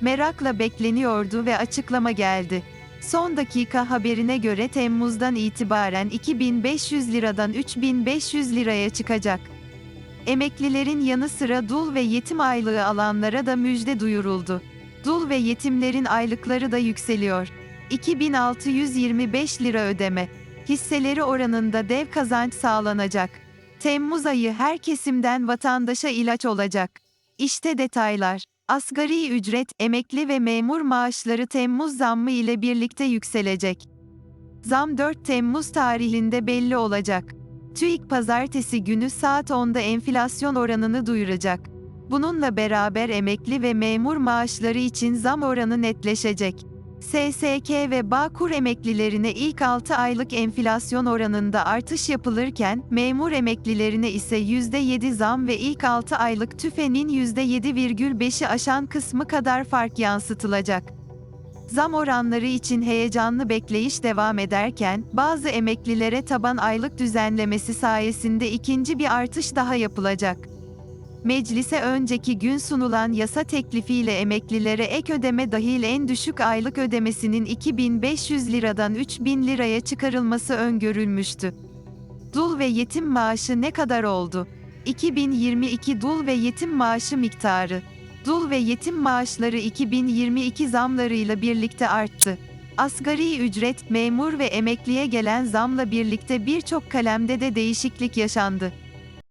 Merakla bekleniyordu ve açıklama geldi. Son dakika haberine göre Temmuz'dan itibaren 2500 liradan 3500 liraya çıkacak. Emeklilerin yanı sıra dul ve yetim aylığı alanlara da müjde duyuruldu. Dul ve yetimlerin aylıkları da yükseliyor. 2625 lira ödeme. Hisseleri oranında dev kazanç sağlanacak. Temmuz ayı her kesimden vatandaşa ilaç olacak. İşte detaylar. Asgari ücret, emekli ve memur maaşları Temmuz zammı ile birlikte yükselecek. Zam 4 Temmuz tarihinde belli olacak. TÜİK pazartesi günü saat 10'da enflasyon oranını duyuracak. Bununla beraber emekli ve memur maaşları için zam oranı netleşecek. SSK ve Bağkur emeklilerine ilk 6 aylık enflasyon oranında artış yapılırken, memur emeklilerine ise %7 zam ve ilk 6 aylık tüfenin %7,5'i aşan kısmı kadar fark yansıtılacak. Zam oranları için heyecanlı bekleyiş devam ederken, bazı emeklilere taban aylık düzenlemesi sayesinde ikinci bir artış daha yapılacak. Meclise önceki gün sunulan yasa teklifiyle emeklilere ek ödeme dahil en düşük aylık ödemesinin 2500 liradan 3000 liraya çıkarılması öngörülmüştü. Dul ve yetim maaşı ne kadar oldu? 2022 dul ve yetim maaşı miktarı. Dul ve yetim maaşları 2022 zamlarıyla birlikte arttı. Asgari ücret, memur ve emekliye gelen zamla birlikte birçok kalemde de değişiklik yaşandı.